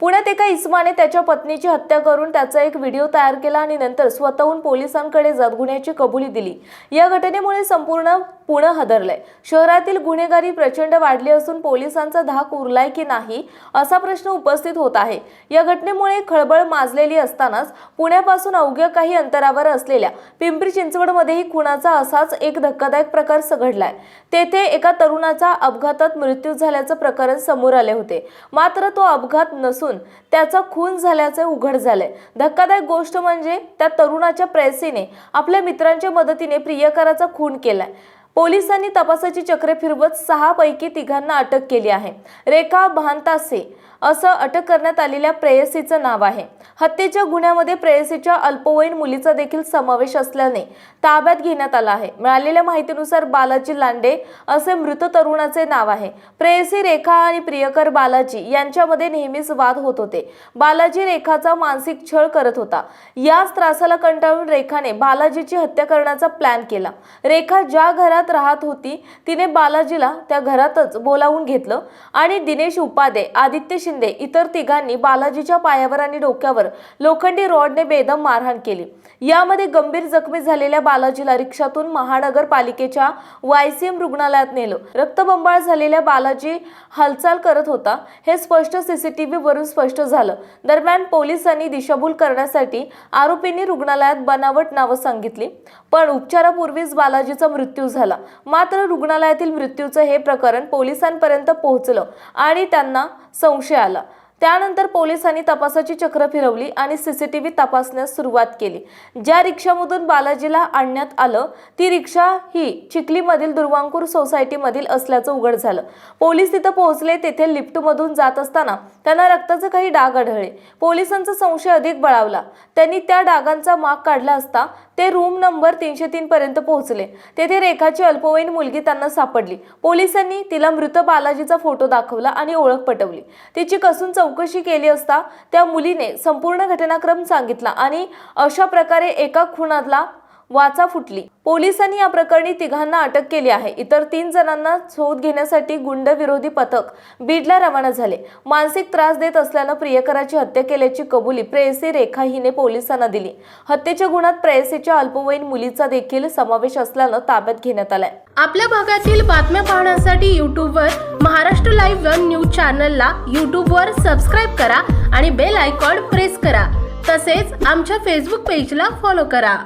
पुण्यात एका इस्माने त्याच्या पत्नीची हत्या करून त्याचा एक व्हिडिओ तयार केला आणि नंतर स्वतःहून पोलिसांकडे जात गुन्ह्याची कबुली दिली. या घटनेमुळे संपूर्ण पुणे हदरलंय. शहरातील गुन्हेगारी प्रचंड वाढली असून पोलिसांचा धाक उरलाय की नाही असा प्रश्न उपस्थित होत आहे. या घटनेमुळे खळबळ माजलेली असतानाच पुण्यापासून अवघ्या काही अंतरावर असलेल्या पिंपरी चिंचवडमध्येही खुनाचा असाच एक धक्कादायक प्रकार सघडलाय. तेथे एका तरुणाचा अपघातात मृत्यू झाल्याचं प्रकरण समोर आले होते. मात्र तो अपघात नसून त्याचा खून झाल्याचे उघड झाले धक्कादायक गोष्ट म्हणजे त्या तरुणाच्या प्रेयसीने आपल्या मित्रांच्या मदतीने प्रियकराचा खून केलाय. पोलिसांनी तपासाची चक्रे फिरवत सहा पैकी तिघांना अटक केली आहे. रेखा भांतासे असं अटक करण्यात आलेल्या प्रेयसीचं नाव आहे. हत्येच्या गुन्ह्यामध्ये प्रेयसीच्या अल्पवयीन मुलीचा देखील समावेश असल्याने ताब्यात घेण्यात आला आहे. मिळालेल्या माहितीनुसार बालाजी लांडे असे मृत तरुणाचे नाव आहे. प्रेयसी रेखा आणि प्रियकर बालाजी यांच्यामध्ये नेहमीच वाद होत होते. बालाजी रेखाचा मानसिक छळ करत होता. याच त्रासाला कंटाळून रेखाने बालाजीची हत्या करण्याचा प्लॅन केला. रेखा ज्या घरात राहत होती तिने बालाजीला त्या घरातच बोलावून घेतलं आणि दिनेश उपाधे आदित्य शिंदे इतर तिघांनी बालाजीच्या पायावर आणि डोक्यावर लोखंडी रॉडने बेदम मारहाण केली. यामध्ये गंभीर जखमी झालेल्या बालाजीला रिक्षातून महानगरपालिकेच्या वायसीएम रुग्णालयात नेलं. रक्तबंबाळ झालेल्या बालाजी हालचाल करत होता हे स्पष्ट सीसीटीव्ही वरून स्पष्ट झालं. दरम्यान पोलिसांनी दिशाभूल करण्यासाठी आरोपींनी रुग्णालयात बनावट नावं सांगितली पण उपचारापूर्वीच बालाजीचा मृत्यू झाला. मात्र रुग्णालयातील मृत्यूचं हे प्रकरण पोलिसांपर्यंत पोहोचलं आणि त्यांना संशय मिळाला त्यानंतर पोलिसांनी तपासाची चक्र फिरवली आणि सीसीटीव्ही तपासण्यास सुरुवात केली. ज्या रिक्षामधून बालाजीला आणण्यात आलं ती रिक्षा ही चिखलीमधील दुर्वांकूर सोसायटीमधील असल्याचं उघड झालं. पोलीस तिथं पोहोचले तेथे लिफ्टमधून जात असताना त्यांना रक्ताचे काही डाग आढळले. पोलिसांचा संशय अधिक बळावला. त्यांनी त्या डागांचा माग काढला असता ते रूम नंबर तीनशे तीन पर्यंत पोहोचले. तेथे रेखाची अल्पवयीन मुलगी त्यांना सापडली. पोलिसांनी तिला मृत बालाजीचा फोटो दाखवला आणि ओळख पटवली. तिची कसून चौकशी केली असता त्या मुलीने संपूर्ण घटनाक्रम सांगितला आणि अशा प्रकारे एका खुणातला वाचा फुटली. पोलिसांनी या प्रकरणी तिघांना अटक केली आहे. इतर तीन जणांना शोध घेण्यासाठी गुंड विरोधी पथक बीडला रवाना झाले. मानसिक त्रास देत असल्यानं प्रियकराची हत्या केल्याची कबुली प्रेयसी रेखा हिने पोलिसांना दिली. हत्येच्या गुणात प्रेयसीच्या अल्पवयीन मुलीचा देखील समावेश असल्यानं ताब्यात घेण्यात आलाय. आपल्या भागातील बातम्या पाहण्यासाठी यूट्यूबवर महाराष्ट्र लाईव्ह वन न्यूज चॅनलला यूट्यूबवर सबस्क्राईब करा आणि बेल आयकॉन प्रेस करा. तसेच आमच्या फेसबुक पेजला फॉलो करा.